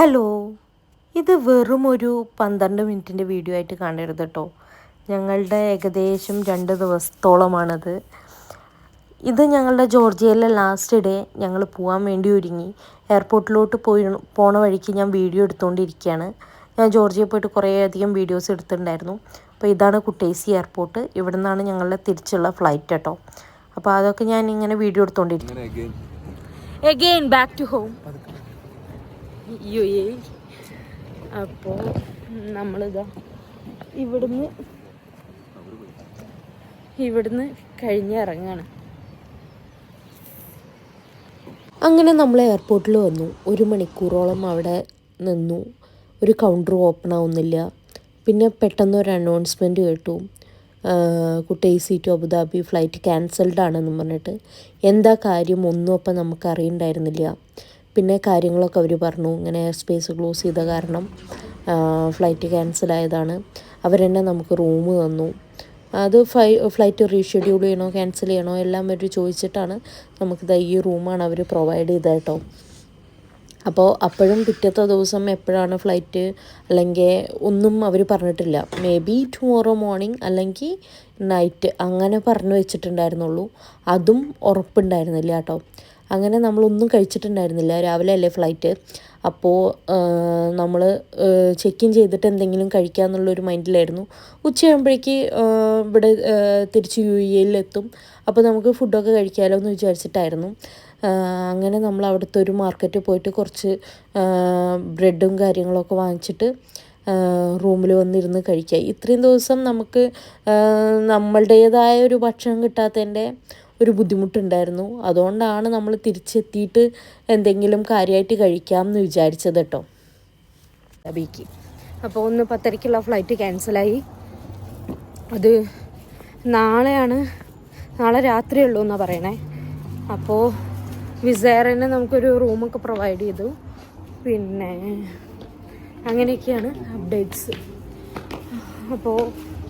Hello. ഇത് വെറും ഒരു പന്ത്രണ്ട് മിനിറ്റിന്റെ വീഡിയോ ആയിട്ട് കാണരുത് കേട്ടോ ഞങ്ങളുടെ ഏകദേശം രണ്ട് ദിവസത്തോളമാണത്. ഇത് ഞങ്ങളുടെ ജോർജിയയിലെ ലാസ്റ്റ് ഡേ ഞങ്ങൾ പോകാൻ വേണ്ടി ഒരുങ്ങി. എയർപോർട്ടിലോട്ട് പോയി പോണ വഴിക്ക് ഞാൻ വീഡിയോ എടുത്തുകൊണ്ടിരിക്കുകയാണ് ഞാൻ ജോർജിയയിൽ പോയിട്ട് കുറേയധികം വീഡിയോസ് എടുത്തിട്ടുണ്ടായിരുന്നു. അപ്പോൾ ഇതാണ് കുട്ടേസി എയർപോർട്ട് ഇവിടെ നിന്നാണ് ഞങ്ങളുടെ തിരിച്ചുള്ള ഫ്ലൈറ്റ് കേട്ടോ അപ്പോൾ അതൊക്കെ ഞാൻ ഇങ്ങനെ video എടുത്തുകൊണ്ടിരിക്കും. Again back to home U A അപ്പോൾ നമ്മളിതാ ഇവിടുന്ന് ഇവിടുന്ന് കഴിഞ്ഞിറങ്ങാണ് അങ്ങനെ നമ്മൾ എയർപോർട്ടിൽ വന്നു. ഒരു മണിക്കൂറോളം അവിടെ നിന്നു. ഒരു കൗണ്ടർ ഓപ്പൺ ആവുന്നില്ല. പിന്നെ പെട്ടെന്ന് ഒരു അനൗൺസ്മെന്റ് കേട്ടു. കുട്ടൈസി to Abu Dhabi flight cancelled ആണെന്ന് പറഞ്ഞിട്ട്. എന്താ കാര്യം? ഒന്നും അപ്പം നമുക്ക് അറിയണ്ടായിരുന്നില്ല പിന്നെ കാര്യങ്ങളൊക്കെ അവർ പറഞ്ഞു. ഇങ്ങനെ എയർ സ്പേസ് ക്ലോസ് ചെയ്ത കാരണം ഫ്ലൈറ്റ് ക്യാൻസൽ ആയതാണ്. അവരെന്നെ നമുക്ക് റൂം തന്നു. അത് ഫ്ലൈ ഫ്ലൈറ്റ് റീഷെഡ്യൂൾ ചെയ്യണോ ക്യാൻസൽ ചെയ്യണോ എല്ലാം അവർ ചോദിച്ചിട്ടാണ് നമുക്കിത് ഈ റൂമാണ് അവർ പ്രൊവൈഡ് ചെയ്തത് കേട്ടോ. അപ്പോൾ അപ്പോഴും പിറ്റത്തെ ദിവസം എപ്പോഴാണ് ഫ്ലൈറ്റ് അല്ലെങ്കിൽ ഒന്നും അവർ പറഞ്ഞിട്ടില്ല. മേ ബി ടുമോറോ മോർണിംഗ് അല്ലെങ്കിൽ നൈറ്റ് അങ്ങനെ പറഞ്ഞു വെച്ചിട്ടുണ്ടായിരുന്നുള്ളൂ. അതും ഉറപ്പുണ്ടായിരുന്നില്ല കേട്ടോ. അങ്ങനെ നമ്മളൊന്നും കഴിച്ചിട്ടുണ്ടായിരുന്നില്ല. രാവിലെ അല്ലേ ഫ്ലൈറ്റ് അപ്പോൾ നമ്മൾ ചെക്ക് ഇൻ ചെയ്തിട്ട് എന്തെങ്കിലും കഴിക്കാമെന്നുള്ളൊരു മൈൻഡിലായിരുന്നു ഉച്ചയാകുമ്പോഴേക്ക് ഇവിടെ തിരിച്ച് യു എയിലെത്തും അപ്പോൾ നമുക്ക് ഫുഡൊക്കെ കഴിക്കാമല്ലോ എന്ന് വിചാരിച്ചിട്ടായിരുന്നു. അങ്ങനെ നമ്മൾ അവിടുത്തെ ഒരു മാർക്കറ്റിൽ പോയിട്ട് കുറച്ച് ബ്രെഡും കാര്യങ്ങളൊക്കെ വാങ്ങിച്ചിട്ട് റൂമിൽ വന്നിരുന്ന് കഴിക്കുക ഇത്രയും ദിവസം നമുക്ക് നമ്മളുടേതായ ഒരു ഭക്ഷണം കിട്ടാത്തതിന്റെ ഒരു ബുദ്ധിമുട്ടുണ്ടായിരുന്നു. അതുകൊണ്ടാണ് നമ്മൾ തിരിച്ചെത്തിയിട്ട് എന്തെങ്കിലും കാര്യമായിട്ട് കഴിക്കാം എന്ന് വിചാരിച്ചത് കേട്ടോ. അബിക്ക്. അപ്പോൾ ഒന്ന് പത്തരയ്ക്കുള്ള ഫ്ലൈറ്റ് ക്യാൻസലായി അത് നാളെയാണ്. നാളെ രാത്രി ഉള്ളൂ എന്നാണ് പറയണേ. അപ്പോൾ വിസയറിന് നമുക്കൊരു റൂമൊക്കെ പ്രൊവൈഡ് ചെയ്തു. പിന്നെ അങ്ങനെയൊക്കെയാണ് അപ്ഡേറ്റ്സ് അപ്പോൾ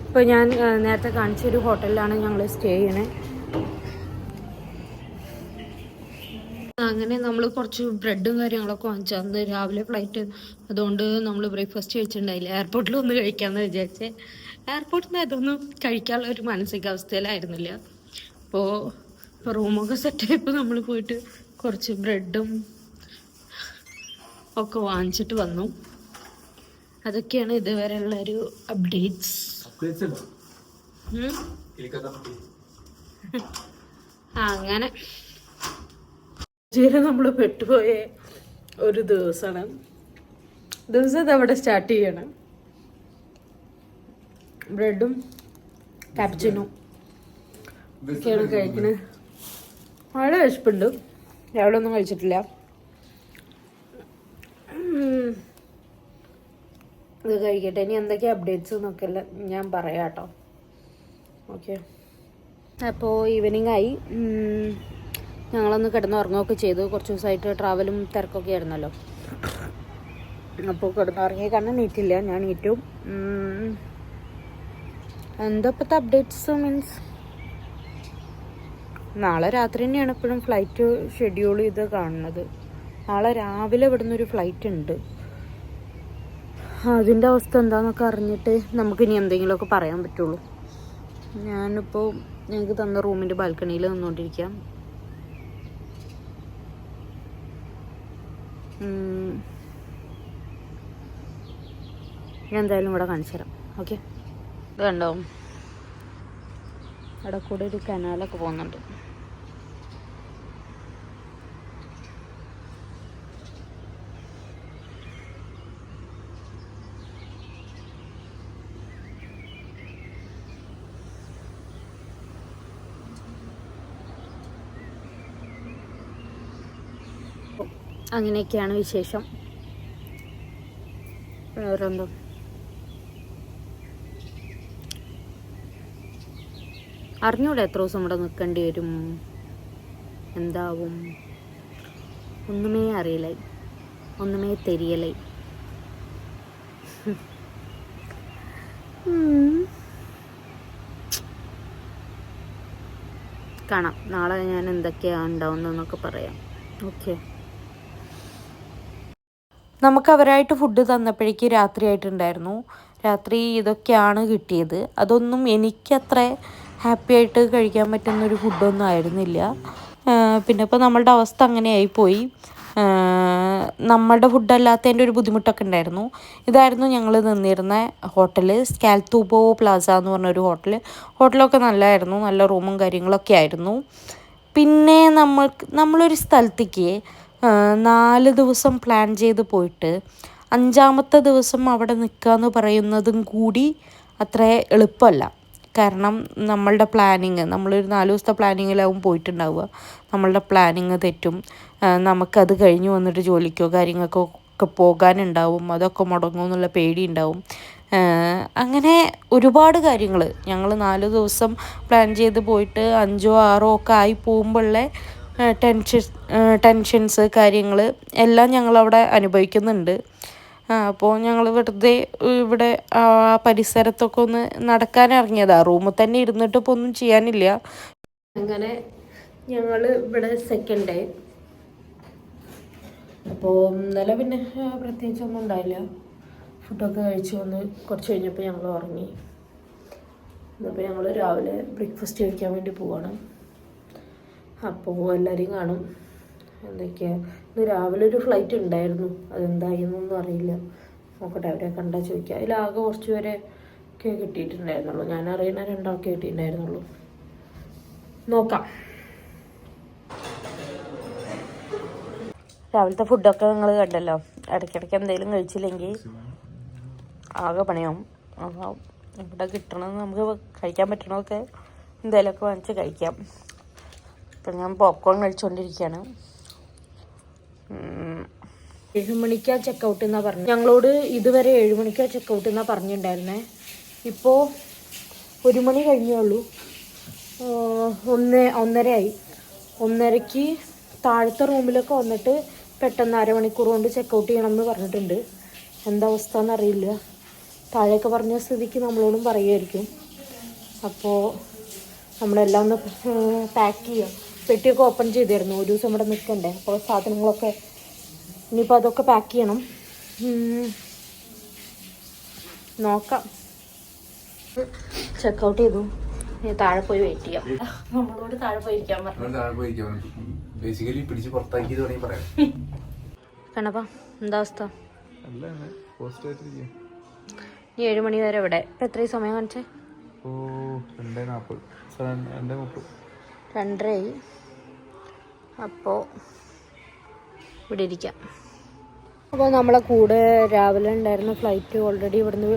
ഇപ്പോൾ ഞാൻ നേരത്തെ കാണിച്ചൊരു ഹോട്ടലിലാണ് ഞങ്ങൾ സ്റ്റേ ചെയ്യണേ. അങ്ങനെ നമ്മൾ കുറച്ച് ബ്രെഡും കാര്യങ്ങളൊക്കെ വാങ്ങിച്ചു. അന്ന് രാവിലെ ഫ്ലൈറ്റ് അതുകൊണ്ട് നമ്മൾ ബ്രേക്ക്ഫാസ്റ്റ് കഴിച്ചിട്ടുണ്ടായില്ല. എയർപോർട്ടിൽ ഒന്ന് കഴിക്കാമെന്ന് വിചാരിച്ചേ. എയർപോർട്ടിൽ നിന്ന് അതൊന്നും കഴിക്കാനുള്ള ഒരു മാനസികാവസ്ഥയിലായിരുന്നില്ല. അപ്പോൾ റൂമൊക്കെ സെറ്റ് സെറ്റായപ്പോൾ നമ്മൾ പോയിട്ട് കുറച്ച് ബ്രെഡും ഒക്കെ വാങ്ങിച്ചിട്ട് വന്നു. അതൊക്കെയാണ് ഇതുവരെയുള്ള ഒരു അപ്ഡേറ്റ്സ്. അങ്ങനെ. ജീവിതം നമ്മൾ പെട്ടുപോയ ഒരു ദിവസമാണ്. ദിവസം ഇത് അവിടെ സ്റ്റാർട്ട് ചെയ്യണം. ബ്രെഡും കാപ്ച്ചിനും ഒക്കെയാണ് കഴിക്കുന്നത് വളരെ വിശപ്പുണ്ട്. രാവിലെ ഒന്നും കഴിച്ചിട്ടില്ല. ഇത് കഴിക്കട്ടെ. ഇനി എന്തൊക്കെയാ അപ്ഡേറ്റ്സ് എന്നൊക്കെ ഞാൻ പറയാം കേട്ടോ. ഓക്കെ അപ്പോൾ ഈവനിങ് ആയി. ഞങ്ങളൊന്ന് കിടന്ന് ഉറങ്ങുകയൊക്കെ ചെയ്തു. കുറച്ച് ദിവസമായിട്ട് ട്രാവലും തിരക്കൊക്കെ ആയിരുന്നല്ലോ. അപ്പോൾ കിടന്നുറങ്ങിയ കാരണം നീറ്റില്ല ഞാൻ നീറ്റും എന്താ അപ്ഡേറ്റ്സ് മീൻസ് നാളെ രാത്രി തന്നെയാണ് ഇപ്പോഴും ഫ്ലൈറ്റ് ഷെഡ്യൂൾ ചെയ്ത് കാണുന്നത്. നാളെ രാവിലെ ഇവിടുന്ന് ഒരു ഫ്ലൈറ്റ് ഉണ്ട്. അതിന്റെ അവസ്ഥ എന്താണെന്നൊക്കെ അറിഞ്ഞിട്ട് നമുക്കിനി എന്തെങ്കിലുമൊക്കെ പറയാൻ പറ്റുള്ളൂ. ഞാനിപ്പോൾ ഞങ്ങൾക്ക് തന്ന റൂമിന്റെ ബാൽക്കണിയിൽ നിന്നുകൊണ്ടിരിക്കാം ഞാൻ എന്തായാലും ഇവിടെ കാണിച്ചു തരാം. ഓക്കെ? ഇത് കണ്ടോ അവിടെ കൂടെ ഒരു കനാലൊക്കെ പോകുന്നുണ്ട്. അങ്ങനെയൊക്കെയാണ് വിശേഷം. വേറെന്തോ? അറിഞ്ഞൂടെ എത്ര ദിവസം ഇവിടെ നിൽക്കേണ്ടി വരും? എന്താവും? ഒന്നുമേ അറിയില്ലേ. ഒന്നുമേ തെരിയലായി കാണാം. നാളെ ഞാൻ എന്തൊക്കെയാണ് ഉണ്ടാവുന്നതെന്നൊക്കെ പറയാം. ഓക്കെ. നമുക്ക് അവരായിട്ട് ഫുഡ് തന്നപ്പോഴേക്ക് രാത്രിയായിട്ടുണ്ടായിരുന്നു. രാത്രി ഇതൊക്കെയാണ് കിട്ടിയത്. അതൊന്നും എനിക്കത്ര ഹാപ്പി ആയിട്ട് കഴിക്കാൻ പറ്റുന്നൊരു ഫുഡൊന്നും ആയിരുന്നില്ല. പിന്നെ ഇപ്പോൾ നമ്മളുടെ അവസ്ഥ അങ്ങനെയായിപ്പോയി. പോയി നമ്മളുടെ ഫുഡല്ലാത്തതിന്റെ ഒരു ബുദ്ധിമുട്ടൊക്കെ ഉണ്ടായിരുന്നു. ഇതായിരുന്നു ഞങ്ങൾ നിന്നിരുന്ന ഹോട്ടൽ സ്കാൽത്തൂബോ പ്ലാസ എന്ന് പറഞ്ഞൊരു ഹോട്ടൽ ഹോട്ടലൊക്കെ നല്ലതായിരുന്നു നല്ല റൂമും കാര്യങ്ങളൊക്കെ ആയിരുന്നു. പിന്നെ നമ്മൾ നമ്മളൊരു സ്ഥലത്തേക്ക് നാല് ദിവസം പ്ലാൻ ചെയ്ത് പോയിട്ട് അഞ്ചാമത്തെ ദിവസം അവിടെ നിൽക്കുക എന്ന് പറയുന്നതും കൂടി അത്ര എളുപ്പമല്ല. കാരണം നമ്മളുടെ പ്ലാനിങ് നമ്മളൊരു നാല് ദിവസത്തെ പ്ലാനിങ്ങിലാവും പോയിട്ടുണ്ടാവുക. നമ്മളുടെ പ്ലാനിങ് തെറ്റും. നമുക്കത് കഴിഞ്ഞ് വന്നിട്ട് ജോലിക്കോ കാര്യങ്ങൾക്കോ ഒക്കെ പോകാനുണ്ടാവും. അതൊക്കെ മുടങ്ങും എന്നുള്ള പേടി ഉണ്ടാവും അങ്ങനെ ഒരുപാട് കാര്യങ്ങൾ ഞങ്ങൾ നാല് ദിവസം പ്ലാൻ ചെയ്ത് പോയിട്ട് അഞ്ചോ ആറോ ഒക്കെ ആയി പോകുമ്പോഴുള്ള ടെൻഷൻ ടെൻഷൻസ് കാര്യങ്ങൾ എല്ലാം ഞങ്ങളവിടെ അനുഭവിക്കുന്നുണ്ട്. അപ്പോൾ ഞങ്ങൾ വെറുതെ ഇവിടെ ആ പരിസരത്തൊക്കെ ഒന്ന് നടക്കാൻ ഇറങ്ങിയതാണ് റൂമിൽ തന്നെ ഇരുന്നിട്ട് ഇപ്പോൾ ഒന്നും ചെയ്യാനില്ല. അങ്ങനെ ഞങ്ങൾ ഇവിടെ സെക്കൻഡ് ഡേ അപ്പോൾ ഇന്നലെ പിന്നെ പ്രത്യേകിച്ച് പ്രത്യേകിച്ചൊന്നും ഉണ്ടായില്ല. ഫുഡൊക്കെ കഴിച്ചു വന്ന് കുറച്ച് കഴിഞ്ഞപ്പോൾ ഞങ്ങൾ ഉറങ്ങി. ഇന്നിപ്പോൾ ഞങ്ങൾ രാവിലെ ബ്രേക്ക്ഫാസ്റ്റ് കഴിക്കാൻ വേണ്ടി പോവാണ്. അപ്പോൾ എല്ലാവരെയും കാണും. എന്തൊക്കെയാ? ഇന്ന് രാവിലെ ഒരു ഫ്ലൈറ്റ് ഉണ്ടായിരുന്നു. അതെന്തായെന്നൊന്നും അറിയില്ല. നോക്കട്ടെ അവരെ കണ്ടാൽ ചോദിക്കുക അതിലാകെ കുറച്ച് പേരെ ഒക്കെ കിട്ടിയിട്ടുണ്ടായിരുന്നുള്ളൂ. ഞാൻ അറിയുന്ന രണ്ടാൾക്ക് കിട്ടിയിട്ടുണ്ടായിരുന്നുള്ളൂ. നോക്കാം. രാവിലത്തെ ഫുഡൊക്കെ നിങ്ങൾ കണ്ടല്ലോ. ഇടയ്ക്കിടയ്ക്ക് എന്തെങ്കിലും കഴിച്ചില്ലെങ്കിൽ ആകെ പണിയാവും. അപ്പോൾ ഇവിടെ കിട്ടണമെന്ന് നമുക്ക് കഴിക്കാൻ പറ്റണതൊക്കെ എന്തെങ്കിലുമൊക്കെ വാങ്ങിച്ച് കഴിക്കാം. ഇപ്പം ഞാൻ പോപ്കോൺ കഴിച്ചുകൊണ്ടിരിക്കുകയാണ്. ഏഴ് മണിക്കാ ചെക്കൗട്ട് എന്നാ പറഞ്ഞു. ഞങ്ങളോട് ഇതുവരെ ഏഴ് മണിക്കാ ചെക്കൗട്ട് എന്നാ പറഞ്ഞിട്ടുണ്ടായിരുന്നേ ഇപ്പോൾ ഒരു മണി കഴിഞ്ഞേ ഉള്ളൂ. ഒന്ന് ഒന്നരയായി. ഒന്നരയ്ക്ക് താഴത്തെ റൂമിലൊക്കെ വന്നിട്ട് പെട്ടെന്ന് അരമണിക്കൂർ കൊണ്ട് ചെക്കൗട്ട് ചെയ്യണം എന്ന് പറഞ്ഞിട്ടുണ്ട്. എന്താ അവസ്ഥ എന്നറിയില്ല താഴെയൊക്കെ പറഞ്ഞ സ്ഥിതിക്ക് നമ്മളോടും പറയുമായിരിക്കും അപ്പോൾ നമ്മളെല്ലാം ഒന്ന് പാക്ക് ചെയ്യാം. പെട്ടിയൊക്കെ ഓപ്പൺ ചെയ്തിരുന്നു. ഒരു ദിവസം ഇവിടെ നിൽക്കണ്ടേ. അപ്പോൾ സാധനങ്ങളൊക്കെ ഇനിയിപ്പോൾ അതൊക്കെ പാക്ക് ചെയ്യണം. നോക്കാം. ചെക്കൗട്ട് ചെയ്തു. താഴെ പോയി വെയിറ്റ് ചെയ്യാം. നമ്മളോട് താഴെ പോയി ഇരിക്കാൻ പറഞ്ഞു. ബേസിക്കലി പിടിച്ച് പുറത്താക്കി പറയാം. കണപ്പാ എന്താ അവസ്ഥ? അല്ല പോസ്റ്റ് ആയിട്ടിരിക്കും ഇനി ഏഴ് മണി വരെ ഇവിടെ എത്ര എത്രയും സമയം കാണിച്ചേ? ഓ രണ്ടേ നാൽപ്പത് രണ്ടേ മുപ്പത്. രണ്ടരയായി. അപ്പോൾ ഇവിടെ ഇരിക്കാം. അപ്പോൾ നമ്മളെ കൂടെ രാവിലെ ഉണ്ടായിരുന്ന ഫ്ലൈറ്റ് ഓൾറെഡി ഇവിടുന്ന്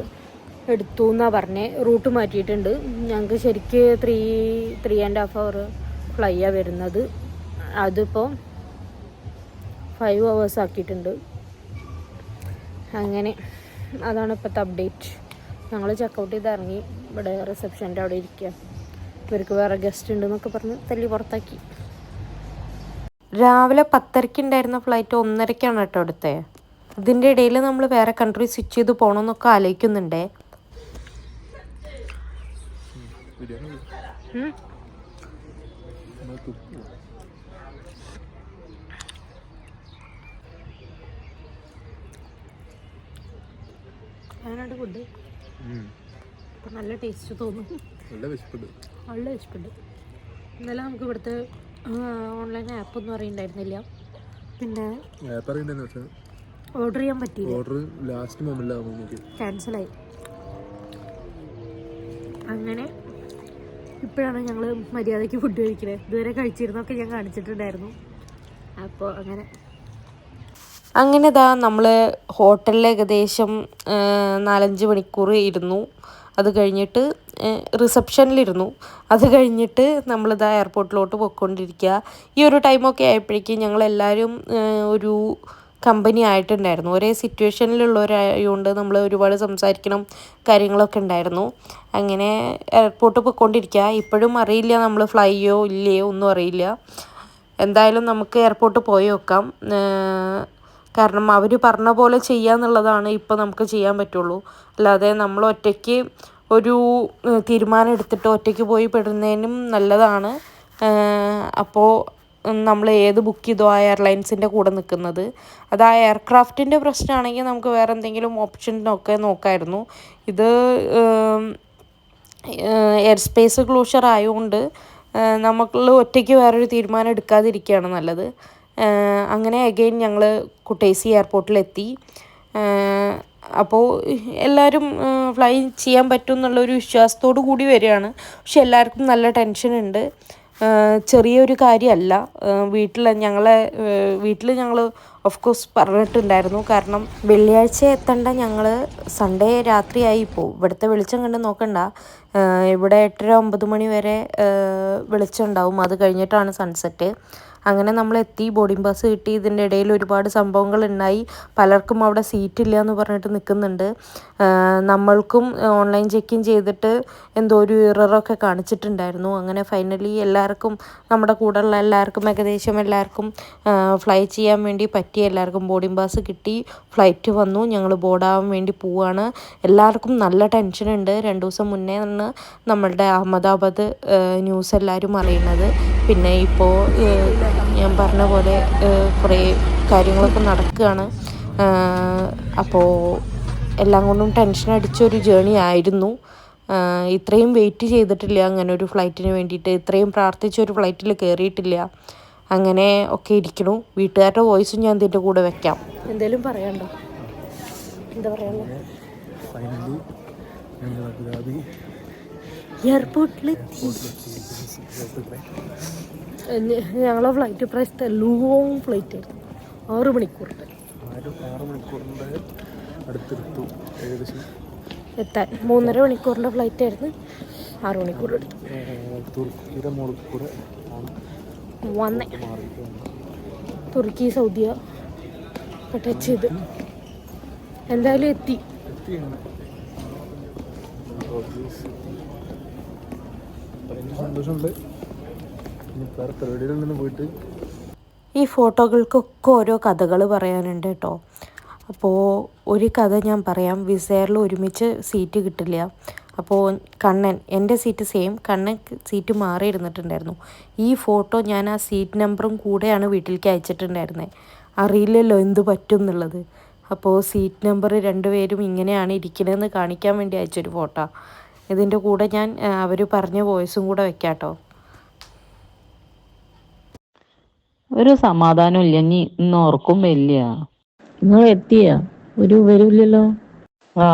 എടുത്തു എന്നാണ് പറഞ്ഞത് റൂട്ട് മാറ്റിയിട്ടുണ്ട്. ഞങ്ങൾക്ക് ശരിക്ക് three three and half hour ഫ്ലൈയാണ് വരുന്നത്. അതിപ്പോൾ ഫൈവ് അവേഴ്സ് ആക്കിയിട്ടുണ്ട്. അങ്ങനെ അതാണ് ഇപ്പോഴത്തെ അപ്ഡേറ്റ് ഞങ്ങൾ ചെക്കൗട്ട് ചെയ്ത് ഇറങ്ങി. ഇവിടെ റിസപ്ഷന്റെ അവിടെ ഇരിക്കുക ഇവർക്ക് വേറെ ഗസ്റ്റ് ഉണ്ട് എന്നൊക്കെ പറഞ്ഞ് തല്ലി പുറത്താക്കി. രാവിലെ പത്തരയ്ക്ക് ഉണ്ടായിരുന്ന ഫ്ലൈറ്റ് ഒന്നരയ്ക്കാണ് കേട്ടോ അടുത്തെ അതിന്റെ ഇടയിൽ നമ്മൾ വേറെ കൺട്രി സ്വിച്ച് ചെയ്ത് പോകണമെന്നൊക്കെ ആലോചിക്കുന്നുണ്ടേ. ഫുഡ് നല്ല ടേസ്റ്റ് തോന്നും. നല്ല വിശപ്പുണ്ട്. നല്ല വിശപ്പുണ്ട്. ഇന്നലെ നമുക്ക് ഇവിടുത്തെ ഓൺലൈൻ ആപ്പ് ഒന്നും അറിയണ്ടായിരുന്നില്ല. പിന്നെ ആപ്പ് അറിയണ്ടെന്ന് ഓർഡർ ചെയ്യാൻ പറ്റി ഓർഡർ ലാസ്റ്റ് മൊമെന്റിലാകുമ്പോൾ എനിക്ക്. ക്യാൻസലായി അങ്ങനെ ഇപ്പോഴാണ് ഞങ്ങൾ മര്യാദയ്ക്ക് ഫുഡ് കഴിക്കുന്നത് ഇതുവരെ കഴിച്ചിരുന്നൊക്കെ ഞാൻ കാണിച്ചിട്ടുണ്ടായിരുന്നു. അപ്പോൾ അങ്ങനെ. അങ്ങനെ ഇതാ നമ്മൾ ഹോട്ടലിൽ ഏകദേശം നാലഞ്ച് മണിക്കൂർ ഇരുന്നു. അത് കഴിഞ്ഞിട്ട് റിസപ്ഷനിലിരുന്നു. അത് കഴിഞ്ഞിട്ട് നമ്മളിതാ എയർപോർട്ടിലോട്ട് പോയിക്കൊണ്ടിരിക്കുക. ഈ ഒരു ടൈമൊക്കെ ആയപ്പോഴേക്കും ഞങ്ങളെല്ലാവരും ഒരു കമ്പനി ആയിട്ടുണ്ടായിരുന്നു. ഒരേ സിറ്റുവേഷനിലുള്ളവരായതുകൊണ്ട് നമ്മൾ ഒരുപാട് സംസാരിക്കണം കാര്യങ്ങളൊക്കെ ഉണ്ടായിരുന്നു. അങ്ങനെ എയർപോർട്ട് പോയിക്കൊണ്ടിരിക്കുക. ഇപ്പോഴും അറിയില്ല നമ്മൾ ഫ്ലൈയോ ഇല്ലയോ ഒന്നും അറിയില്ല. എന്തായാലും നമുക്ക് എയർപോർട്ട് പോയി നോക്കാം. കാരണം അവർ പറഞ്ഞ പോലെ ചെയ്യാന്നുള്ളതാണ് ഇപ്പോൾ നമുക്ക് ചെയ്യാൻ പറ്റുള്ളൂ. അല്ലാതെ നമ്മൾ ഒറ്റയ്ക്ക് ഒരു തീരുമാനം എടുത്തിട്ട് ഒറ്റയ്ക്ക് പോയി പെടുന്നതിനും നല്ലതാണ്. അപ്പോൾ നമ്മൾ ഏത് ബുക്ക് ചെയ്തോ ആ എയർലൈൻസിന്റെ കൂടെ നിൽക്കുന്നത് അത് ആ എയർക്രാഫ്റ്റിന്റെ പ്രശ്നമാണെങ്കിൽ നമുക്ക് വേറെ എന്തെങ്കിലും ഓപ്ഷനൊക്കെ നോക്കായിരുന്നു. ഇത് എയർ സ്പേസ് ക്ലോഷർ ആയതുകൊണ്ട് നമുക്ക് ഒറ്റയ്ക്ക് വേറൊരു തീരുമാനം എടുക്കാതിരിക്കുകയാണ് നല്ലത്. അങ്ങനെ അഗെയിൻ ഞങ്ങൾ കുട്ടേസി എയർപോർട്ടിലെത്തി അപ്പോൾ എല്ലാവരും ഫ്ലൈ ചെയ്യാൻ പറ്റും എന്നുള്ളൊരു വിശ്വാസത്തോടു കൂടി വരികയാണ്. പക്ഷെ എല്ലാവർക്കും നല്ല ടെൻഷനുണ്ട് ചെറിയൊരു കാര്യമല്ല. വീട്ടിൽ ഞങ്ങളെ വീട്ടിൽ ഞങ്ങൾ ഓഫ് കോഴ്സ് പറഞ്ഞിട്ടുണ്ടായിരുന്നു. കാരണം വെള്ളിയാഴ്ച എത്തേണ്ട ഞങ്ങൾ സൺഡേ രാത്രിയായി ഇപ്പോൾ ഇവിടുത്തെ വെളിച്ചം കണ്ട് നോക്കണ്ട. ഇവിടെ എട്ടര ഒമ്പത് മണി വരെ വെളിച്ചം ഉണ്ടാവും. അത് കഴിഞ്ഞിട്ടാണ് സൺസെറ്റ് അങ്ങനെ നമ്മൾ എത്തി. ബോർഡിംഗ് പാസ് കിട്ടി. ഇതിന്റെ ഇടയിൽ ഒരുപാട് സംഭവങ്ങൾ ഉണ്ടായി. പലർക്കും അവിടെ സീറ്റ് ഇല്ല എന്ന് പറഞ്ഞിട്ട് നിൽക്കുന്നുണ്ട്. നമ്മൾക്കും ഓൺലൈൻ ചെക്ക് ഇൻ ചെയ്തിട്ട് എന്തോ ഒരു ഇററൊക്കെ കാണിച്ചിട്ടുണ്ടായിരുന്നു. അങ്ങനെ ഫൈനലി എല്ലാവർക്കും നമ്മുടെ കൂടെയുള്ള എല്ലാവർക്കും ഏകദേശം എല്ലാവർക്കും ഫ്ലൈ ചെയ്യാൻ വേണ്ടി പറ്റി എല്ലാവർക്കും ബോർഡിംഗ് പാസ് കിട്ടി. ഫ്ലൈറ്റ് വന്നു. ഞങ്ങൾ ബോർഡാവാൻ വേണ്ടി പോവാണ്. എല്ലാവർക്കും നല്ല ടെൻഷൻ ഉണ്ട്. രണ്ട് ദിവസം മുന്നേ ആണ് നമ്മളുടെ അഹമ്മദാബാദ് ന്യൂസ് എല്ലാവരും അറിയുന്നത്. പിന്നെ ഇപ്പോൾ ഞാൻ പറഞ്ഞ പോലെ കുറേ കാര്യങ്ങളൊക്കെ നടക്കുകയാണ്. അപ്പോൾ എല്ലാം കൊണ്ടും ടെൻഷൻ അടിച്ചൊരു ജേണി ആയിരുന്നു. ഇത്രയും വെയിറ്റ് ചെയ്തിട്ടില്ല അങ്ങനെ ഒരു ഫ്ലൈറ്റിന് വേണ്ടിയിട്ട്. ഇത്രയും പ്രാർത്ഥിച്ച ഒരു ഫ്ലൈറ്റിൽ കയറിയിട്ടില്ല അങ്ങനെ ഒക്കെ ഇരിക്കണു. വീട്ടുകാരുടെ വോയിസും ഞാൻ ഇതിന്റെ കൂടെ വെക്കാം. എന്തേലും പറയണ്ടോ എന്താ പറയാനുള്ളത്? ഫൈനലി എയർപോർട്ടിലെത്തി ഞങ്ങളെ ഫ്ലൈറ്റ് പ്രൈസ് ലോങ് ഫ്ലൈറ്റ് ആയിരുന്നു. ആറ് മണിക്കൂറിന്റെ. അടുത്തെടുത്തു ഏകദേശം. എത്താൻ. മൂന്നര മണിക്കൂറിന്റെ ഫ്ലൈറ്റ് ആയിരുന്നു. ആറ് മണിക്കൂർ എടുത്തു ഏഹ്, തുർക്കിയുടെ മുകളിൽ കൂടെ ആണ്. വന്നേ. തുർക്കി സൗദിയ ടച്ച് ചെയ്ത്. എന്തായാലും എത്തി. സന്തോഷമുണ്ട്. പോയിട്ട് ഈ ഫോട്ടോകൾക്കൊക്കെ ഓരോ കഥകൾ പറയാനുണ്ട് കേട്ടോ. അപ്പോൾ ഒരു കഥ ഞാൻ പറയാം. വിസയറിൽ ഒരുമിച്ച് സീറ്റ് കിട്ടില്ല. അപ്പോൾ കണ്ണൻ എന്റെ സീറ്റ് സെയിം കണ്ണൻ സീറ്റ് മാറി ഇരുന്നിട്ടുണ്ടായിരുന്നു. ഈ ഫോട്ടോ ഞാൻ ആ സീറ്റ് നമ്പറും കൂടെയാണ് വീട്ടിലേക്ക് അയച്ചിട്ടുണ്ടായിരുന്നത് അറിയില്ലല്ലോ എന്ത് പറ്റും എന്നുള്ളത്. അപ്പോൾ സീറ്റ് നമ്പർ രണ്ടുപേരും ഇങ്ങനെയാണ് ഇരിക്കുന്നതെന്ന് കാണിക്കാൻ വേണ്ടി അയച്ചൊരു ഫോട്ടോ. ഇതിന്റെ കൂടെ ഞാൻ അവർ പറഞ്ഞ വോയിസും കൂടെ വെക്കാം കേട്ടോ ഒരു സമാധാനം ഇല്ല ഇനി ഇന്ന് ഓർക്കും വല്യ നിങ്ങൾ എത്തിയ? ഒരു വരൂല്ലല്ലോ. ആ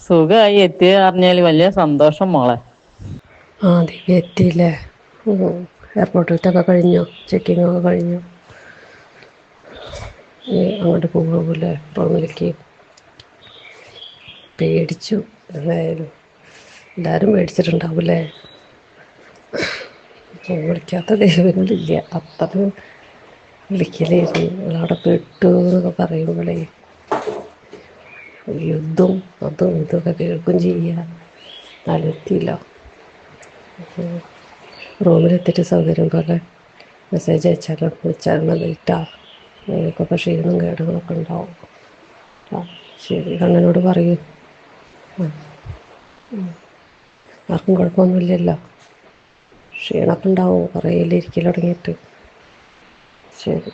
സുഖമായി എത്തിയ അറിഞ്ഞാൽ വലിയ സന്തോഷം മോളെ. ആ ദിവ്യ എത്തിയില്ലേ? എയർപോർട്ടിലത്തൊക്കെ കഴിഞ്ഞു? ചെക്കിംഗ് ഒക്കെ കഴിഞ്ഞു അങ്ങോട്ട് പോകൂലേ റൂമിലേക്ക് പേടിച്ചു. എന്തായാലും എല്ലാവരും പേടിച്ചിട്ടുണ്ടാവൂലേ വിളിക്കാത്ത ദൈവങ്ങളില്ല. അത്ര വിളിക്കലായിരുന്നു നിങ്ങളവിടെ പെട്ടു എന്നൊക്കെ പറയുമ്പോഴേ യുദ്ധം അതും ഇതൊക്കെ കേൾക്കും ചെയ്യുക നാലെത്തിയില്ല റൂമിലെത്തിയിട്ട് സൗകര്യം പോലെ മെസ്സേജ് അയച്ചാലും? വിളിച്ചാലും? ലേറ്റാ നിങ്ങൾക്കൊക്കെ ക്ഷീണം കേടുകളൊക്കെ ഉണ്ടാവും. ശരി. കണ്ണനോട് പറയൂ. ആർക്കും കുഴപ്പമൊന്നുമില്ലല്ലോ? ക്ഷീണമൊക്കെ ഉണ്ടാവും. കുറേ ഇരിക്കൽ തുടങ്ങിയിട്ട്. ശരി.